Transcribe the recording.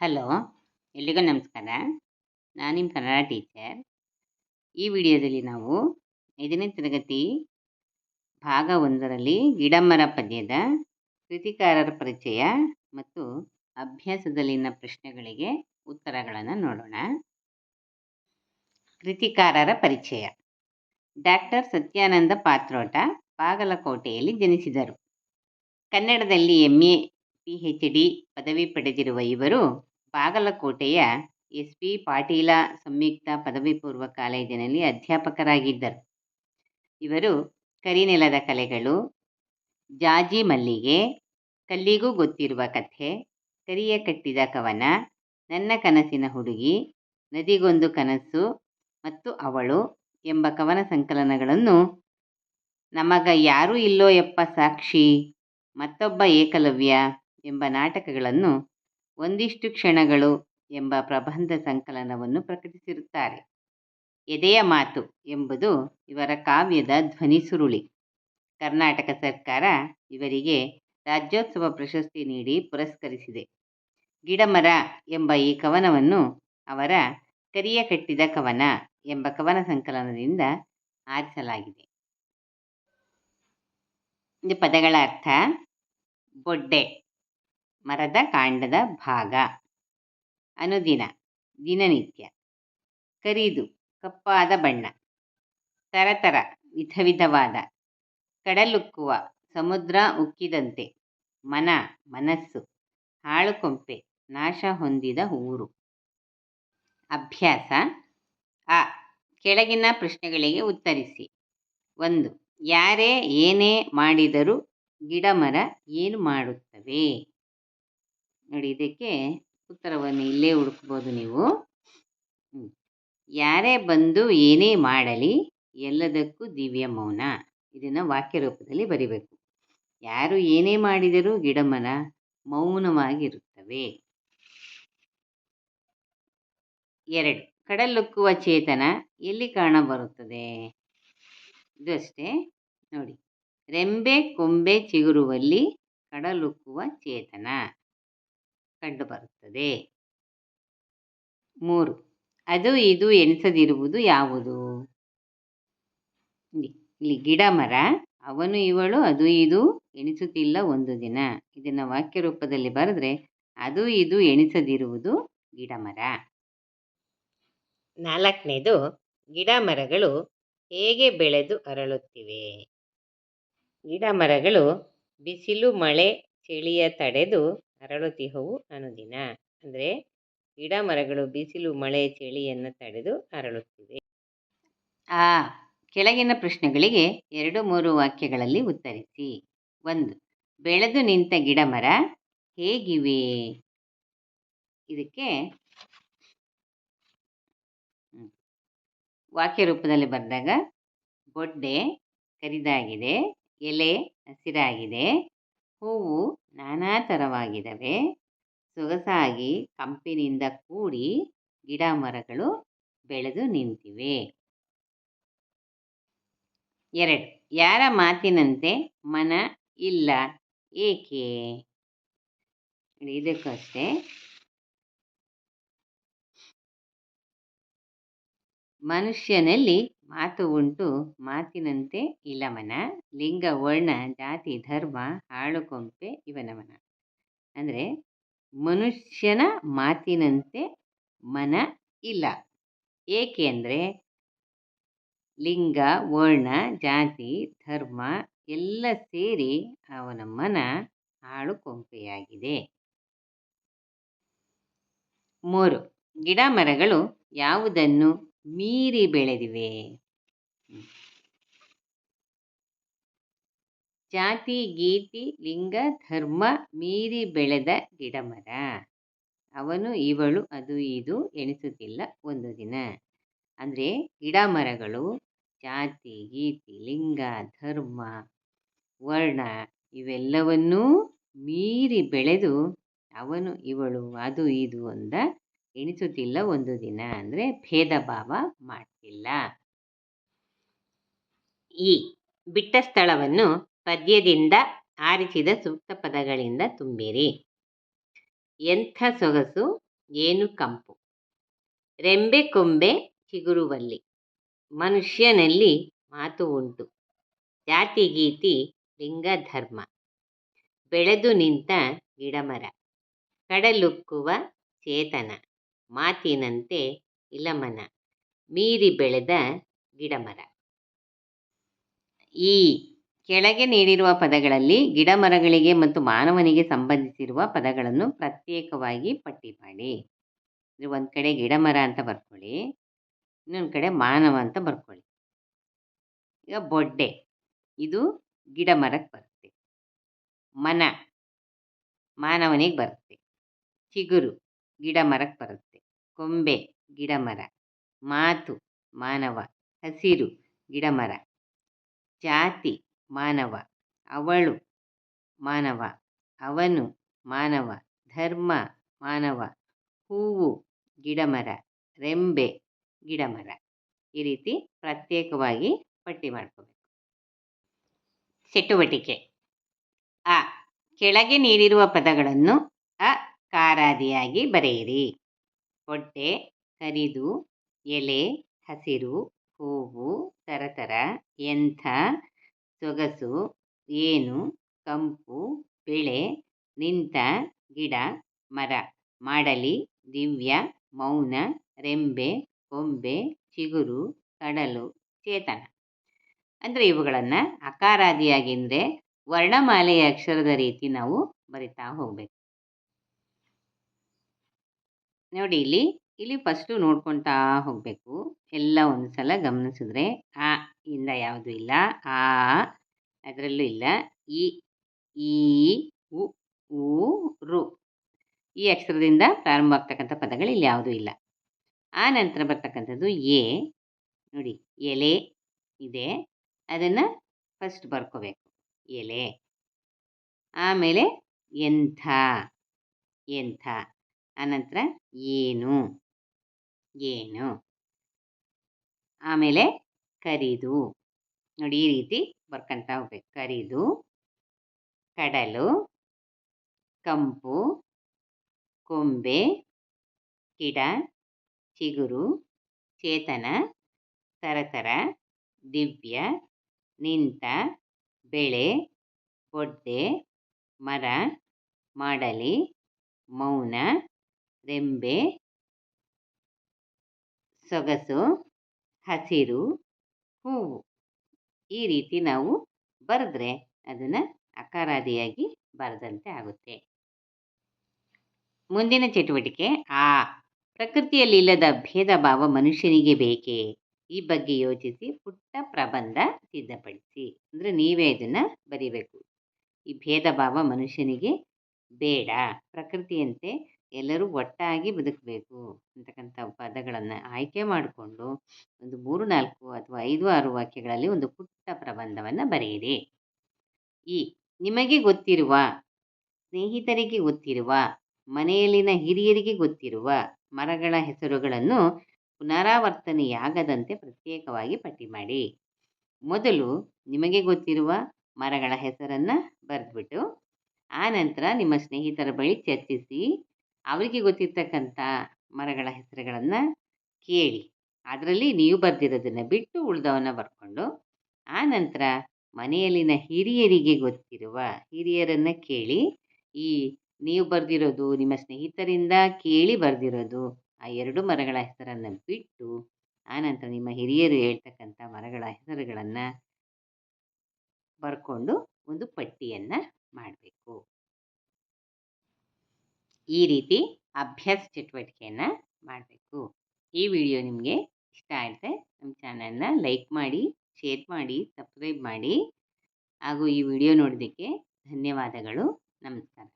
Hello ಎಲ್ಲಿಗೂ ನಮಸ್ಕಾರ. ನಾನು ನಿಮ್ಮ ಕನ್ನಡ ಟೀಚರ್ ಈ ವಿಡಿಯೋದಲ್ಲಿ ನಾವು ಐದನೇ ತರಗತಿ ಭಾಗ ಒಂದರಲ್ಲಿ ಗಿಡಮರ ಪದ್ಯದ ಕೃತಿಕಾರರ ಪರಿಚಯ ಮತ್ತು ಅಭ್ಯಾಸದಲ್ಲಿನ ಪ್ರಶ್ನೆಗಳಿಗೆ ಉತ್ತರಗಳನ್ನು ನೋಡೋಣ. ಕೃತಿಕಾರರ ಪರಿಚಯ. ಡಾಕ್ಟರ್ ಸತ್ಯಾನಂದ ಪಾತ್ರೋಟ, ಬಾಗಲಕೋಟೆಯಲ್ಲಿ ಜನಿಸಿದರು. ಕನ್ನಡದಲ್ಲಿ M A P H D ಪದವಿ ಪಡೆದಿರುವ ಇವರು ಬಾಗಲಕೋಟೆಯ ಎಸ್ ಪಿ ಪಾಟೀಲ ಸಂಯುಕ್ತ ಪದವಿ ಪೂರ್ವ ಕಾಲೇಜಿನಲ್ಲಿ ಅಧ್ಯಾಪಕರಾಗಿದ್ದರು. ಇವರು ಕರಿನೆಲದ ಕಲೆಗಳು, ಜಾಜಿ ಮಲ್ಲಿಗೆ, ಕಲ್ಲಿಗೂ ಗೊತ್ತಿರುವ ಕಥೆ, ಕರಿಯ ಕಟ್ಟಿದ ಕವನ, ನನ್ನ ಕನಸಿನ ಹುಡುಗಿ, ನದಿಗೊಂದು ಕನಸು ಮತ್ತು ಅವಳು ಎಂಬ ಕವನ ಸಂಕಲನಗಳನ್ನು ನಮಗ ಯಾರೂ ಇಲ್ಲೋ ಯಪ್ಪ ಸಾಕ್ಷಿ, ಮತ್ತೊಬ್ಬ ಏಕಲವ್ಯ ಎಂಬ ನಾಟಕಗಳನ್ನು ಒಂದಿಷ್ಟು ಕ್ಷಣಗಳು ಎಂಬ ಪ್ರಬಂಧ ಸಂಕಲನವನ್ನು ಪ್ರಕಟಿಸಿರುತ್ತಾರೆ. ಎದೆಯ ಮಾತು ಎಂಬುದು ಇವರ ಕಾವ್ಯದ ಧ್ವನಿಸುರುಳಿ ಕರ್ನಾಟಕ ಸರ್ಕಾರ ಇವರಿಗೆ ರಾಜ್ಯೋತ್ಸವ ಪ್ರಶಸ್ತಿ ನೀಡಿ ಪುರಸ್ಕರಿಸಿದೆ. ಗಿಡಮರ ಎಂಬ ಈ ಕವನವನ್ನು ಅವರ ಕರಿಯ ಕಟ್ಟಿದ ಕವನ ಎಂಬ ಕವನ ಸಂಕಲನದಿಂದ ಆರಿಸಲಾಗಿದೆ. ಪದಗಳ ಅರ್ಥ, ಬೊಡ್ಡೆ ಮರದ ಕಾಂಡದ ಭಾಗ. ಅನುದಿನ, ದಿನನಿತ್ಯ. ಕರಿದು, ಕಪ್ಪಾದ ಬಣ್ಣ. ತರತರ ವಿಧ ವಿಧವಾದ ಕಡಲುಕ್ಕುವ, ಸಮುದ್ರ ಉಕ್ಕಿದಂತೆ. ಮನ, ಮನಸ್ಸು. ಹಾಳುಕೊಂಪೆ ನಾಶ ಹೊಂದಿದ ಊರು. ಅಭ್ಯಾಸ, ಆ. ಕೆಳಗಿನ ಪ್ರಶ್ನೆಗಳಿಗೆ ಉತ್ತರಿಸಿ. ಒಂದು, ಯಾರೇ ಏನೇ ಮಾಡಿದರೂ ಗಿಡಮರ ಏನು ಮಾಡುತ್ತವೆ? ನೋಡಿ, ಇದಕ್ಕೆ ಉತ್ತರವನ್ನು ಇಲ್ಲೇ ಹುಡುಕ್ಬೋದು ನೀವು. ಯಾರೇ ಬಂದು ಏನೇ ಮಾಡಲಿ, ಎಲ್ಲದಕ್ಕೂ ದಿವ್ಯ ಮೌನ. ಇದನ್ನು ವಾಕ್ಯ ರೂಪದಲ್ಲಿ ಬರಿಬೇಕು. ಯಾರು ಏನೇ ಮಾಡಿದರೂ ಗಿಡಮರ ಮೌನವಾಗಿರುತ್ತವೆ. ಎರಡು. ಕಡಲುಕ್ಕುವ ಚೇತನ ಎಲ್ಲಿ ಕಾಣಬರುತ್ತದೆ? ಇದು ಅಷ್ಟೇ. ನೋಡಿ. ರೆಂಬೆ ಕೊಂಬೆ ಚಿಗುರುವಲ್ಲಿ ಕಡಲುಕ್ಕುವ ಚೇತನ. ಕಂಡುಬರುತ್ತದೆ. ಮೂರು, ಅದು ಇದು ಎನಿಸದಿರುವುದು ಯಾವುದು? ಇಲ್ಲಿ ಗಿಡ ಮರ, ಅವನು ಇವಳು, ಅದು ಇದು, ಎಣಿಸುತ್ತಿಲ್ಲ ಒಂದು ದಿನ. ಇದನ್ನು ವಾಕ್ಯ ರೂಪದಲ್ಲಿ ಬರೆದ್ರೆ ಅದು ಇದು ಎಣಿಸದಿರುವುದು ಗಿಡ ಮರ. ನಾಲ್ಕನೇದು, ಗಿಡ ಮರಗಳು ಹೇಗೆ ಬೆಳೆದು ಅರಳುತ್ತಿವೆ? ಗಿಡ ಮರಗಳು ಬಿಸಿಲು, ಮಳೆ, ಚಳಿಯ ತಡೆದು ಅರಳುತ್ತಿಹವು ಅನುದಿನ. ಅಂದರೆ ಗಿಡ ಮರಗಳು ಬಿಸಿಲು, ಮಳೆ, ಚಳಿಯನ್ನು ತಡೆದು ಅರಳುತ್ತಿವೆ. ಆ, ಕೆಳಗಿನ ಪ್ರಶ್ನೆಗಳಿಗೆ ಎರಡು, ಮೂರು ವಾಕ್ಯಗಳಲ್ಲಿ ಉತ್ತರಿಸಿ. ಒಂದು, ಬೆಳೆದು ನಿಂತ ಗಿಡ ಮರ ಹೇಗಿವೆ? ಇದಕ್ಕೆ ವಾಕ್ಯ ರೂಪದಲ್ಲಿ ಬರೆದಾಗ ಬೊಡ್ಡೆ ಕರಿದಾಗಿದೆ, ಎಲೆ ಹಸಿರಾಗಿದೆ ಹೂವು ನಾನಾ ತರವಾಗಿದವೆ. ಸೊಗಸಾಗಿ ಕಂಪಿನಿಂದ ಕೂಡಿ ಗಿಡ ಮರಗಳು ಬೆಳೆದು ನಿಂತಿವೆ. ಎರಡು, ಯಾರ ಮಾತಿನಂತೆ ಮನ ಇಲ್ಲ? ಏಕೆ? ಇದಕ್ಕೂ ಅಷ್ಟೇ ಮನುಷ್ಯನಲ್ಲಿ ಮಾತು ಉಂಟು ಮಾತಿನಂತೆ ಇಲಮನ ಲಿಂಗ, ವರ್ಣ, ಜಾತಿ, ಧರ್ಮ ಹಾಳು ಕೊಂಪೆ, ಇವನವನ. ಅಂದರೆ ಮನುಷ್ಯನ ಮಾತಿನಂತೆ ಮನ ಇಲ್ಲ. ಏಕೆ ಅಂದರೆ ಲಿಂಗ, ವರ್ಣ, ಜಾತಿ, ಧರ್ಮ ಎಲ್ಲ ಸೇರಿ ಅವನ ಮನ ಹಾಳು ಕೊಂಪೆಯಾಗಿದೆ. ಮೂರು ಗಿಡ ಮರಗಳು ಯಾವುದನ್ನು ಮೀರಿ ಬೆಳೆದಿವೆ. ಜಾತಿ, ಗೀತಿ, ಲಿಂಗ, ಧರ್ಮ ಮೀರಿ ಬೆಳೆದ ಗಿಡಮರ. ಅವನು ಇವಳು, ಅದು ಇದು ಎಣಿಸುತ್ತಿಲ್ಲ ಒಂದು ದಿನ. ಅಂದರೆ ಗಿಡ ಮರಗಳು ಜಾತಿ, ಗೀತಿ, ಲಿಂಗ, ಧರ್ಮ, ವರ್ಣ ಇವೆಲ್ಲವನ್ನೂ ಮೀರಿ ಬೆಳೆದು ಅವನು ಇವಳು, ಅದು ಇದು ಅಂದ ಎಣಿಸುತ್ತಿಲ್ಲ ಒಂದು ದಿನ ಅಂದರೆ ಭೇದ ಭಾವ ಮಾಡ್ತಿಲ್ಲ. ಈ ಬಿಟ್ಟ ಸ್ಥಳವನ್ನು ಪದ್ಯದಿಂದ ಆರಿಸಿದ ಸೂಕ್ತ ಪದಗಳಿಂದ ತುಂಬಿರಿ. ಎಂಥ ಸೊಗಸು, ಏನು ಕಂಪು. ರೆಂಬೆ ಕೊಂಬೆ ಚಿಗುರುವಲ್ಲಿ, ಮನುಷ್ಯನಲ್ಲಿ ಮಾತು ಉಂಟು. ಜಾತಿ ಗೀತಿ, ಲಿಂಗ ಧರ್ಮ. ಬೆಳೆದು ನಿಂತ ಗಿಡಮರ, ಕಡಲುಕ್ಕುವ ಚೇತನ. ಮಾತಿನಂತೆ ಇಲಮನ. ಮೀರಿ ಬೆಳೆದ ಗಿಡಮರ. ಈ ಕೆಳಗೆ ನೀಡಿರುವ ಪದಗಳಲ್ಲಿ ಗಿಡಮರಗಳಿಗೆ ಮತ್ತು ಮಾನವನಿಗೆ ಸಂಬಂಧಿಸಿರುವ ಪದಗಳನ್ನು ಪ್ರತ್ಯೇಕವಾಗಿ ಪಟ್ಟಿ ಮಾಡಿ. ಒಂದು ಕಡೆ ಗಿಡಮರ ಅಂತ ಬರ್ಕೊಳ್ಳಿ, ಇನ್ನೊಂದು ಕಡೆ ಮಾನವ ಅಂತ ಬರ್ಕೊಳ್ಳಿ. ಈಗ ಬೊಡ್ಡೆ, ಇದು ಗಿಡ ಮರಕ್ಕೆ ಬರುತ್ತೆ. ಮನ, ಮಾನವನಿಗೆ ಬರುತ್ತೆ. ಚಿಗುರು ಗಿಡ ಮರಕ್ಕೆ ಬರುತ್ತೆ. ಕೊಂಬೆ, ಗಿಡಮರ, ಮಾತು, ಮಾನವ, ಹಸಿರು, ಗಿಡಮರ, ಜಾತಿ, ಮಾನವ, ಅವಳು, ಮಾನವ, ಅವನು, ಮಾನವ, ಧರ್ಮ, ಮಾನವ, ಹೂವು, ಗಿಡಮರ, ರೆಂಬೆ, ಗಿಡಮರ, ಈ ರೀತಿ ಪ್ರತ್ಯೇಕವಾಗಿ ಪಟ್ಟಿ ಮಾಡ್ಕೋಬೇಕು. ಚಟುವಟಿಕೆ. ಅ, ಕೆಳಗೆ ನೀಡಿರುವ ಪದಗಳನ್ನು ಅ ಕಾರಾದಿಯಾಗಿ ಬರೆಯಿರಿ. ಹೊಟ್ಟೆ, ಕರಿದು, ಎಲೆ, ಹಸಿರು, ಹೂವು, ತರತರ, ಎಂಥ, ಸೊಗಸು, ಏನು, ಕಂಪು, ಬೆಳೆ, ನಿಂತ, ಗಿಡ, ಮರ, ಮಾಡಲಿ, ದಿವ್ಯ, ಮೌನ, ರೆಂಬೆ, ಕೊಂಬೆ, ಚಿಗುರು, ಕಡಲು, ಚೇತನ. ಅಂದರೆ ಇವುಗಳನ್ನು ಅಕಾರಾದಿಯಾಗಿ ಅಂದರೆ ವರ್ಣಮಾಲೆಯ ಅಕ್ಷರದ ರೀತಿ ನಾವು ಬರಿತಾ ಹೋಗಬೇಕು. ನೋಡಿ ಇಲ್ಲಿ ಇಲ್ಲಿ ಫಸ್ಟು ನೋಡ್ಕೊತಾ ಹೋಗಬೇಕು. ಎಲ್ಲ ಒಂದ್ಸಲ ಗಮನಿಸಿದ್ರೆ ಆ ಇಂದ ಯಾವುದು ಇಲ್ಲ, ಆ, ಅದರಲ್ಲೂ ಇಲ್ಲ. ಇ ಈ, ಉ ರು. ಈ ಅಕ್ಷರದಿಂದ ಪ್ರಾರಂಭ ಆಗ್ತಕ್ಕಂಥ ಪದಗಳು ಇಲ್ಲಿ ಯಾವುದೂ ಇಲ್ಲ. ಆ ನಂತರ ಬರ್ತಕ್ಕಂಥದ್ದು ಎ. ನೋಡಿ, ಎಲೆ ಇದೆ. ಅದನ್ನು ಫಸ್ಟ್ ಬರ್ಕೋಬೇಕು. ಎಲೆ. ಆಮೇಲೆ ಎಂಥ ಎಂಥ. ಆನಂತರ ಏನು? ಏನು? ಆಮೇಲೆ ಕರಿದು. ನೋಡಿ, ಈ ರೀತಿ ಬರ್ಕೊಂತ ಹೋಗ್ಬೇಕು. ಕರಿದು, ಕಡಲು, ಕಂಪು, ಕೊಂಬೆ, ಗಿಡ, ಚಿಗುರು, ಚೇತನ, ತರತರ, ದಿವ್ಯ, ನಿಂತ, ಬೆಳೆ ಒಡ್ಡೆ ಮರ, ಮಾಡಲಿ, ಮೌನ ರೆಂಬೆ, ಸೊಗಸು, ಹಸಿರು, ಹೂವು. ಈ ರೀತಿ ನಾವು ಬರೆದ್ರೆ ಅದನ್ನು ಅಕಾರಾದಿಯಾಗಿ ಬರೆದಂತೆ ಆಗುತ್ತೆ. ಮುಂದಿನ ಚಟುವಟಿಕೆ, ಆ ಪ್ರಕೃತಿಯಲ್ಲಿಲ್ಲದ ಭೇದ ಭಾವ ಮನುಷ್ಯನಿಗೆ ಬೇಕೇ? ಈ ಬಗ್ಗೆ ಯೋಚಿಸಿ ಪುಟ್ಟ ಪ್ರಬಂಧ ಸಿದ್ಧಪಡಿಸಿ. ಅಂದರೆ ನೀವೇ ಇದನ್ನು ಬರಿಬೇಕು. ಈ ಭೇದ ಭಾವ ಮನುಷ್ಯನಿಗೆ ಬೇಡ. ಪ್ರಕೃತಿಯಂತೆ ಎಲ್ಲರೂ ಒಟ್ಟಾಗಿ ಬದುಕಬೇಕು ಅಂತಕ್ಕಂಥ ಪದಗಳನ್ನು ಆಯ್ಕೆ ಮಾಡಿಕೊಂಡು ಒಂದು ಮೂರು, ನಾಲ್ಕು ಅಥವಾ ಐದು, ಆರು ವಾಕ್ಯಗಳಲ್ಲಿ ಒಂದು ಪುಟ್ಟ ಪ್ರಬಂಧವನ್ನು ಬರೆಯಿರಿ. ಈ ನಿಮಗೆ ಗೊತ್ತಿರುವ, ಸ್ನೇಹಿತರಿಗೆ ಗೊತ್ತಿರುವ, ಮನೆಯಲ್ಲಿನ ಹಿರಿಯರಿಗೆ ಗೊತ್ತಿರುವ ಮರಗಳ ಹೆಸರುಗಳನ್ನು ಪುನರಾವರ್ತನೆಯಾಗದಂತೆ ಪ್ರತ್ಯೇಕವಾಗಿ ಪಟ್ಟಿ ಮಾಡಿ. ಮೊದಲು ನಿಮಗೆ ಗೊತ್ತಿರುವ ಮರಗಳ ಹೆಸರನ್ನು ಬರೆದ್ಬಿಟ್ಟು, ಆ ನಂತರ ನಿಮ್ಮ ಸ್ನೇಹಿತರ ಬಳಿ ಚರ್ಚಿಸಿ ಅವರಿಗೆ ಗೊತ್ತಿರ್ತಕ್ಕಂಥ ಮರಗಳ ಹೆಸರುಗಳನ್ನು ಕೇಳಿ. ಅದರಲ್ಲಿ ನೀವು ಬರೆದಿರೋದನ್ನು ಬಿಟ್ಟು ಉಳಿದವನ್ನ ಬರ್ಕೊಂಡು, ಆ ನಂತರ ಮನೆಯಲ್ಲಿನ ಹಿರಿಯರಿಗೆ ಗೊತ್ತಿರುವ ಹಿರಿಯರನ್ನು ಕೇಳಿ, ಈ ನೀವು ಬರೆದಿರೋದು, ನಿಮ್ಮ ಸ್ನೇಹಿತರಿಂದ ಕೇಳಿ ಬರೆದಿರೋದು, ಆ ಎರಡು ಮರಗಳ ಹೆಸರನ್ನು ಬಿಟ್ಟು ಆನಂತರ ನಿಮ್ಮ ಹಿರಿಯರು ಹೇಳ್ತಕ್ಕಂಥ ಮರಗಳ ಹೆಸರುಗಳನ್ನು ಬರ್ಕೊಂಡು ಒಂದು ಪಟ್ಟಿಯನ್ನು ಮಾಡಬೇಕು ಈ ರೀತಿ ಅಭ್ಯಾಸ ಚಟುವಟಿಕೆಯನ್ನು ಮಾಡಬೇಕು. ಈ ವಿಡಿಯೋ ನಿಮಗೆ ಇಷ್ಟ ಆದರೆ ನಮ್ಮ ಚಾನಲ್ನ ಲೈಕ್ ಮಾಡಿ, ಶೇರ್ ಮಾಡಿ, ಸಬ್ಸ್ಕ್ರೈಬ್ ಮಾಡಿ. ಹಾಗೂ ಈ ವಿಡಿಯೋ ನೋಡಿದ್ದಕ್ಕೆ ಧನ್ಯವಾದಗಳು. ನಮಸ್ಕಾರ.